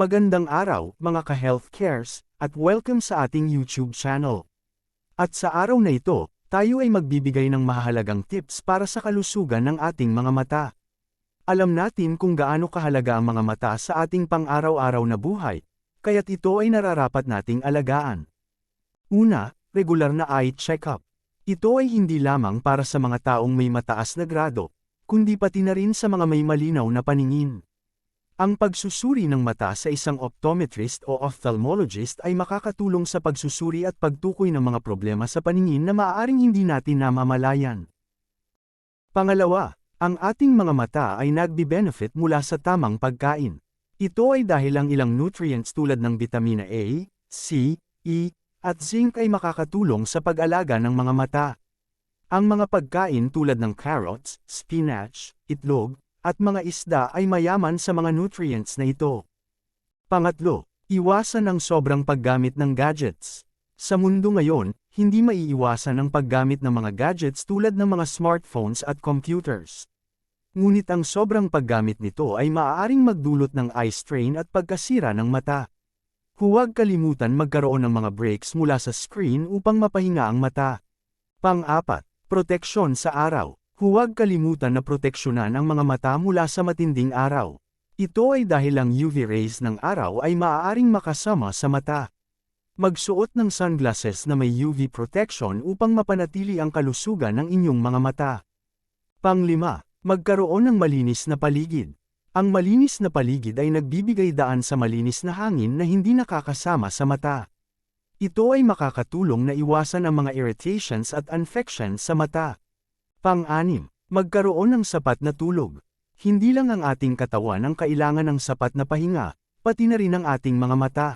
Magandang araw, mga ka-health cares, at welcome sa ating YouTube channel. At sa araw na ito, tayo ay magbibigay ng mahalagang tips para sa kalusugan ng ating mga mata. Alam natin kung gaano kahalaga ang mga mata sa ating pang-araw-araw na buhay, kaya't ito ay nararapat nating alagaan. Una, regular na eye check-up. Ito ay hindi lamang para sa mga taong may mataas na grado, kundi pati na rin sa mga may malinaw na paningin. Ang pagsusuri ng mata sa isang optometrist o ophthalmologist ay makakatulong sa pagsusuri at pagtukoy ng mga problema sa paningin na maaaring hindi natin namamalayan. Pangalawa, ang ating mga mata ay nagbi-benefit mula sa tamang pagkain. Ito ay dahil ang ilang nutrients tulad ng vitamina A, C, E, at zinc ay makakatulong sa pag-alaga ng mga mata. Ang mga pagkain tulad ng carrots, spinach, itlog, at mga isda ay mayaman sa mga nutrients na ito. Pangatlo, iwasan ang sobrang paggamit ng gadgets. Sa mundo ngayon, hindi maiiwasan ang paggamit ng mga gadgets tulad ng mga smartphones at computers. Ngunit ang sobrang paggamit nito ay maaaring magdulot ng eye strain at pagkasira ng mata. Huwag kalimutan magkaroon ng mga breaks mula sa screen upang mapahinga ang mata. Pang-apat, proteksyon sa araw. Huwag kalimutan na proteksyonan ang mga mata mula sa matinding araw. Ito ay dahil ang UV rays ng araw ay maaaring makasama sa mata. Magsuot ng sunglasses na may UV protection upang mapanatili ang kalusugan ng inyong mga mata. Panglima, magkaroon ng malinis na paligid. Ang malinis na paligid ay nagbibigay daan sa malinis na hangin na hindi nakakasama sa mata. Ito ay makakatulong na iwasan ang mga irritations at infections sa mata. Pang-anim, magkaroon ng sapat na tulog. Hindi lang ang ating katawan ang kailangan ng sapat na pahinga, pati na rin ang ating mga mata.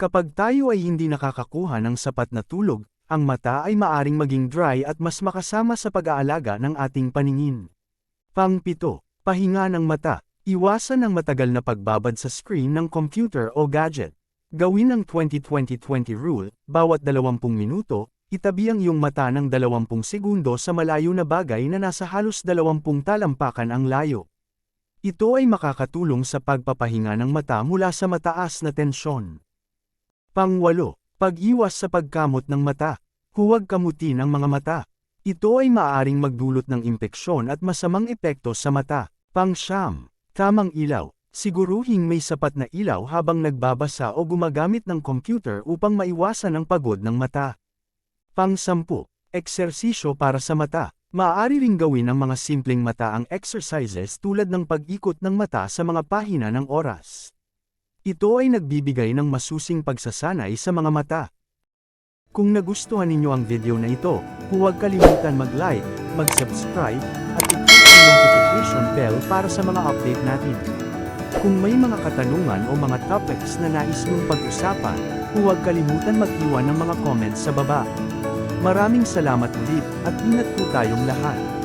Kapag tayo ay hindi nakakakuha ng sapat na tulog, ang mata ay maaring maging dry at mas makasama sa pag-aalaga ng ating paningin. Pang-pito, pahinga ng mata. Iwasan ang matagal na pagbabad sa screen ng computer o gadget. Gawin ang 20-20-20 rule, bawat 20 minuto, itabi ang iyong mata ng 20 segundo sa malayo na bagay na nasa halos 20 talampakan ang layo. Ito ay makakatulong sa pagpapahinga ng mata mula sa mataas na tensyon. Pangwalo, pag-iwas sa pagkamot ng mata. Huwag kamutin ang mga mata. Ito ay maaaring magdulot ng impeksyon at masamang epekto sa mata. Pangsyam, tamang ilaw. Siguruhing may sapat na ilaw habang nagbabasa o gumagamit ng computer upang maiwasan ang pagod ng mata. Pang-sampu, eksersisyo para sa mata. Maaari ring gawin ng mga simpleng mata ang exercises tulad ng pag-ikot ng mata sa mga pahina ng oras. Ito ay nagbibigay ng masusing pagsasanay sa mga mata. Kung nagustuhan ninyo ang video na ito, huwag kalimutan mag-like, mag-subscribe, at i-click ang notification bell para sa mga update natin. Kung may mga katanungan o mga topics na nais mong pag-usapan, huwag kalimutan mag-iwan ng mga comments sa baba. Maraming salamat ulit at ingat po tayong lahat.